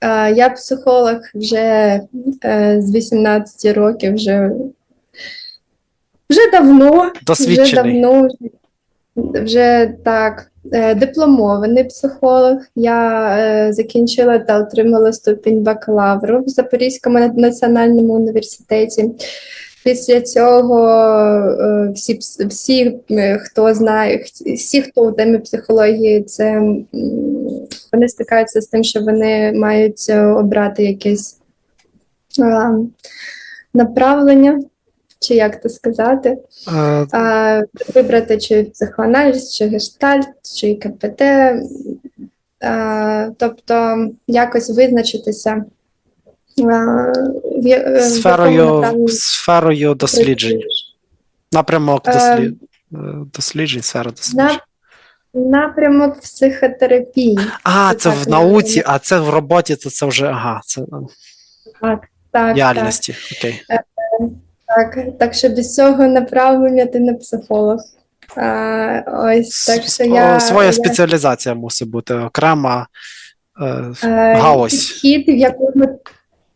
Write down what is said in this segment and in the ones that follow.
Е, Я психолог вже е, з 18 років, вже, вже давно, вже давно, вже, так, е, дипломований психолог. Я закінчила та отримала ступінь бакалавру в Запорізькому національному університеті. Після цього всі, всі, хто знає, всі, хто у темі психології, це вони стикаються з тим, що вони мають е, обрати якесь е, направлення, чи як це сказати, Е, а, вибрати чи психоаналіз, чи гештальт, чи КПТ, а, тобто якось визначитися. в е, Сферою, сферою досліджень. Напрямок Е, дослід... досліджень, сфера досліджень. На- Напрямок психотерапії. А, це це в науці, а це в роботі, то це вже ага, це е, Так, так. Окей. так. Так що без цього направлення ти не психолог. А, ось так що я, Своя я спеціалізація мусить бути окрема е, Е, галузь. Підхід, в якому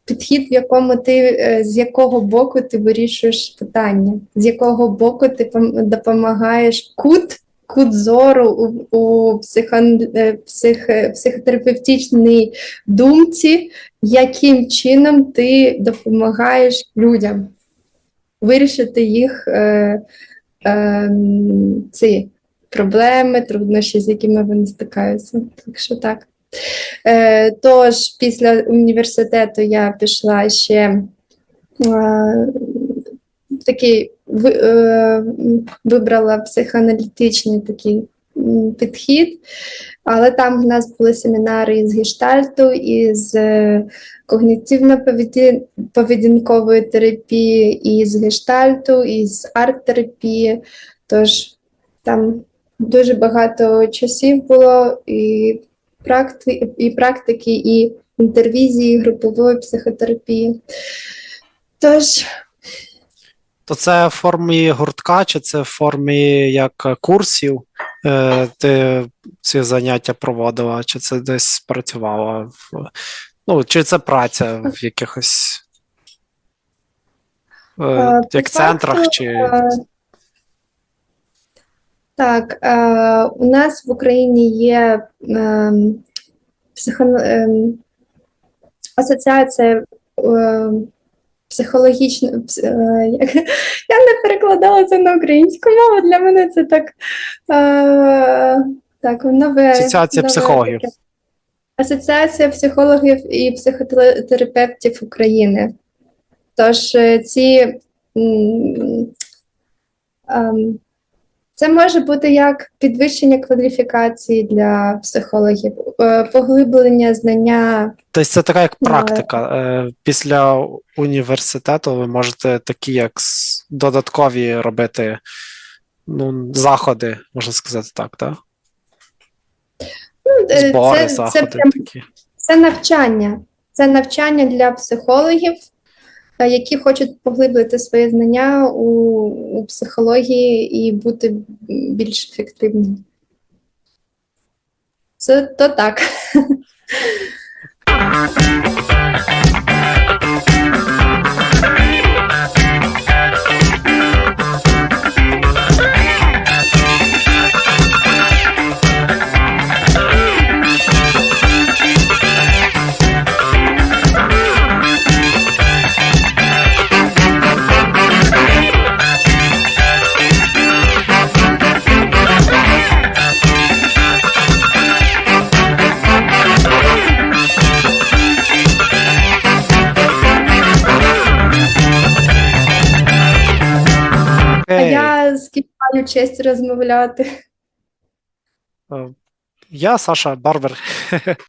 підхід, в якому ти е, з якого боку ти вирішуєш питання, з якого боку ти допомагаєш кут, кут у, у психо, е, псих, е, психотерапевтичній думці, яким чином ти допомагаєш людям вирішити їх е, е, ці проблеми, труднощі, з якими вони стикаються. Так що так. Е, Тож, після університету я пішла ще е, такий е, вибрала психоаналітичний такий підхід, але там в нас були семінари із гештальту, із е, когнітивно-поведінкової терапії, із гештальту, із арт-терапії. Тож там дуже багато часів було і практи, і практики, і інтервізії, групової психотерапії. Тож, То це в формі гуртка, чи це в формі як курсів? Е, ти ці заняття проводила, чи це десь працювала? В, ну, чи це праця в якихось е, Е, як центрах, чи так, е, у нас в Україні є психо, асоціація психологічна. пс- е, як- я не перекладала це на українську мову, для мене це так. Е, так, нове. Асоціація нове психологів. таке. Асоціація психологів і психотерапевтів України. Тож е, ці м, ем, це може бути як підвищення кваліфікації для психологів, е, поглиблення знання. Тобто це така як Ну, практика. Е, Після університету ви можете такі, як додаткові робити ну, заходи, можна сказати так, так? Ну, е, Збори, це, це, заходи прям- такі. це навчання. Це навчання для психологів, е, які хочуть поглибити свої знання у, у психології і бути більш ефективними. Це то так. А я з ким маю честь розмовляти. Е, Я Саша Барбер.